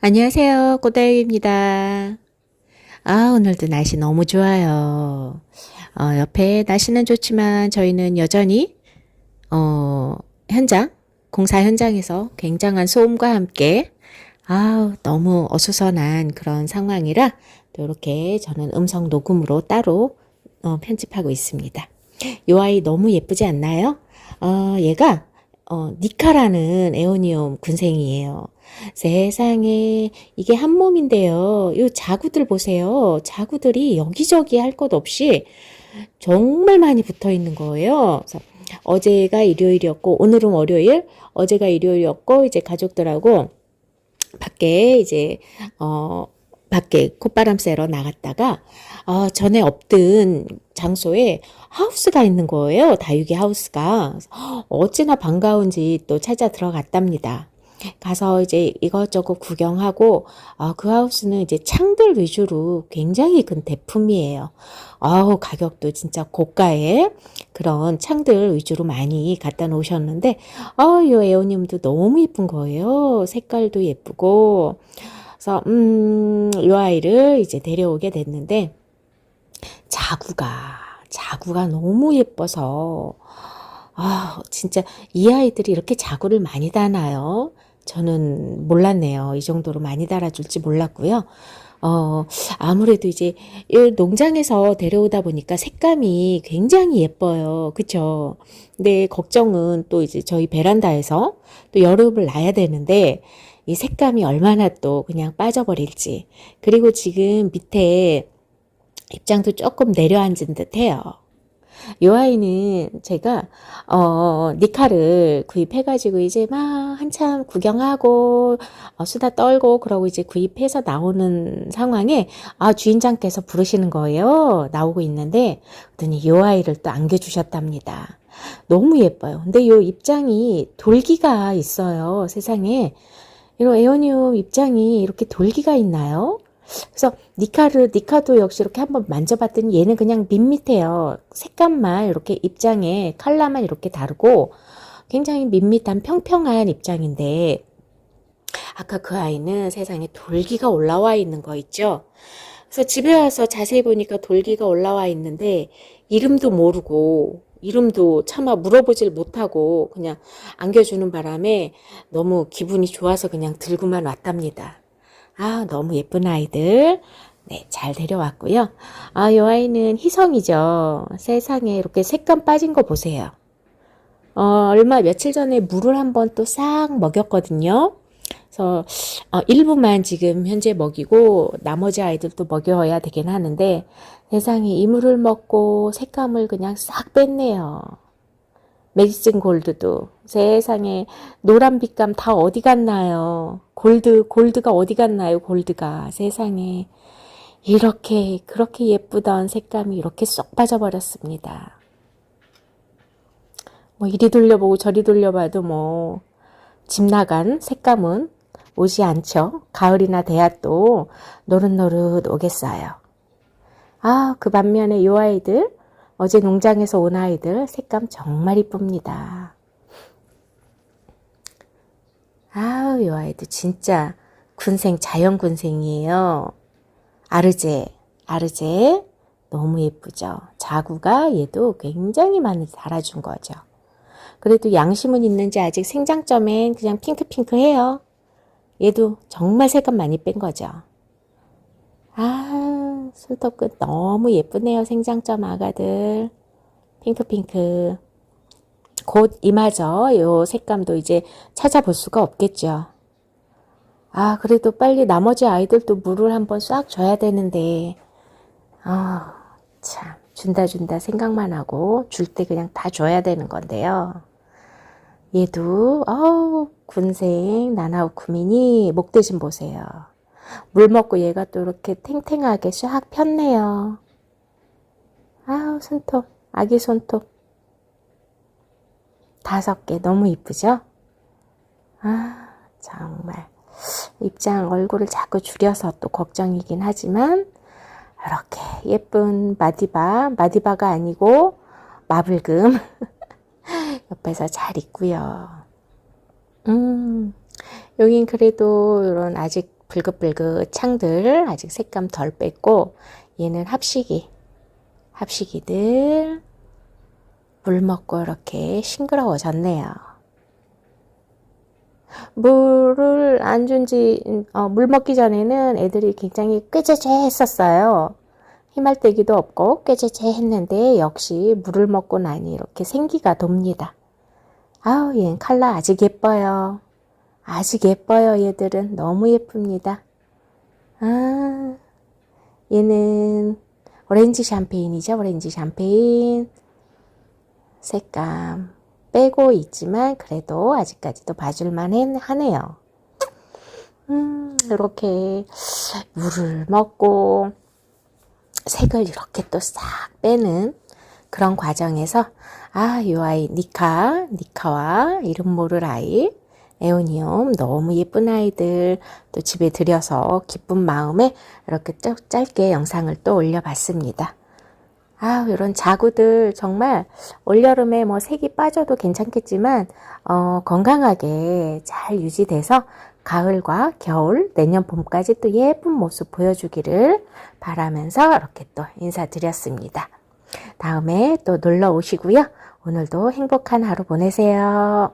안녕하세요. 꼬다입니다. 아, 오늘도 날씨 너무 좋아요. 어, 옆에 날씨는 좋지만 저희는 여전히, 어, 현장, 공사 현장에서 굉장한 소음과 함께, 아, 너무 어수선한 그런 상황이라 또 이렇게 저는 음성 녹음으로 따로 어, 편집하고 있습니다. 이 아이 너무 예쁘지 않나요? 어, 얘가 어, 니카라는 에오니움 군생이에요. 세상에 이게 한 몸인데요. 이 자구들 보세요. 자구들이 여기저기 할 것 없이 정말 많이 붙어 있는 거예요. 그래서 어제가 일요일이었고 오늘은 월요일, 어제가 일요일이었고 이제 가족들하고 밖에 이제 어 밖에 콧바람 쐬러 나갔다가 어, 전에 없던 장소에 하우스가 있는 거예요. 다육이 하우스가. 어찌나 반가운지 또 찾아 들어갔답니다. 가서 이제 이것저것 구경하고 어, 그 하우스는 이제 창들 위주로 굉장히 큰 대품이에요. 아우 가격도 진짜 고가의 그런 창들 위주로 많이 갖다 놓으셨는데 아이 에어님도 너무 예쁜 거예요. 색깔도 예쁘고 그래서 음, 이 아이를 이제 데려오게 됐는데 자구가 자구가 너무 예뻐서 아 진짜 이 아이들이 이렇게 자구를 많이 다나요? 저는 몰랐네요. 이 정도로 많이 달아줄지 몰랐고요. 어, 아무래도 이제 이 농장에서 데려오다 보니까 색감이 굉장히 예뻐요. 그쵸? 근데 걱정은 또 이제 저희 베란다에서 또 여름을 놔야 되는데 이 색감이 얼마나 또 그냥 빠져버릴지. 그리고 지금 밑에 입장도 조금 내려앉은 듯 해요. 요 아이는 제가 어 니카를 구입해가지고 이제 막 한참 구경하고 어, 수다 떨고 그러고 이제 구입해서 나오는 상황에 아 주인장께서 부르시는 거예요. 나오고 있는데 그랬더니 요 아이를 또 안겨주셨답니다. 너무 예뻐요. 근데 요 입장이 돌기가 있어요 세상에. 이런 에어니움 입장이 이렇게 돌기가 있나요? 그래서 니카를 니카도 역시 이렇게 한번 만져봤더니 얘는 그냥 밋밋해요. 색감만 이렇게 입장에 칼라만 이렇게 다르고 굉장히 밋밋한 평평한 입장인데 아까 그 아이는 세상에 돌기가 올라와 있는 거 있죠. 그래서 집에 와서 자세히 보니까 돌기가 올라와 있는데 이름도 모르고 이름도 차마 물어보질 못하고 그냥 안겨주는 바람에 너무 기분이 좋아서 그냥 들고만 왔답니다. 아, 너무 예쁜 아이들. 네, 잘 데려왔고요. 아, 이 아이는 희성이죠. 세상에 이렇게 색감 빠진 거 보세요. 어, 얼마 며칠 전에 물을 한번 또 싹 먹였거든요. 그래서 어, 일부만 지금 현재 먹이고 나머지 아이들도 먹여야 되긴 하는데 세상에 이물을 먹고 색감을 그냥 싹 뺐네요. 메디슨 골드도 세상에 노란 빛감 다 어디 갔나요? 골드 골드가 어디 갔나요? 골드가 세상에 이렇게 그렇게 예쁘던 색감이 이렇게 쏙 빠져버렸습니다. 뭐 이리 돌려보고 저리 돌려봐도 뭐 집 나간 색감은 오지 않죠. 가을이나 돼야 또 노릇노릇 오겠어요. 아, 그 반면에 요 아이들 어제 농장에서 온 아이들 색감 정말 이쁩니다. 아우, 이 아이도 진짜 군생, 자연 군생이에요. 아르제, 아르제. 너무 예쁘죠? 자구가 얘도 굉장히 많이 달아준 거죠. 그래도 양심은 있는지 아직 생장점엔 그냥 핑크핑크해요. 얘도 정말 색감 많이 뺀 거죠. 아, 손톱끝 너무 예쁘네요. 생장점 아가들. 핑크핑크. 곧 이마저 요 색감도 이제 찾아볼 수가 없겠죠. 아, 그래도 빨리 나머지 아이들도 물을 한번 싹 줘야 되는데. 아, 참. 준다 준다 생각만 하고 줄 때 그냥 다 줘야 되는 건데요. 얘도 어우 군생 나나우 쿠민이 목 대신 보세요. 물 먹고 얘가 또 이렇게 탱탱하게 샥 폈네요. 아우 손톱 아기 손톱 다섯 개 너무 이쁘죠? 아 정말 입장 얼굴을 자꾸 줄여서 또 걱정이긴 하지만 이렇게 예쁜 마디바, 마디바가 아니고 마블금 옆에서 잘 있고요. 음, 여긴 그래도 이런 아직 붉긋붉긋 창들 아직 색감 덜 뺐고 얘는 합식이 합식이들 물 먹고 이렇게 싱그러워졌네요. 물을 안 준지 어, 물 먹기 전에는 애들이 굉장히 꾀죄죄 했었어요. 희말대기도 없고 꾀죄죄 했는데 역시 물을 먹고 나니 이렇게 생기가 돕니다. 아우 얘는 칼라 아직 예뻐요. 아직 예뻐요 얘들은 너무 예쁩니다. 아 얘는 오렌지 샴페인이죠 오렌지 샴페인 색감 빼고 있지만 그래도 아직까지도 봐줄만 해- 하네요. 음, 이렇게 물을 먹고 색을 이렇게 또 싹 빼는 그런 과정에서 아, 이 아이 니카, 니카와 이름 모를 아이 에오니움 너무 예쁜 아이들 또 집에 들여서 기쁜 마음에 이렇게 짧- 짧게 영상을 또 올려봤습니다. 아, 이런 자구들 정말 올여름에 뭐 색이 빠져도 괜찮겠지만 어, 건강하게 잘 유지돼서 가을과 겨울, 내년 봄까지 또 예쁜 모습 보여주기를 바라면서 이렇게 또 인사드렸습니다. 다음에 또 놀러 오시고요. 오늘도 행복한 하루 보내세요.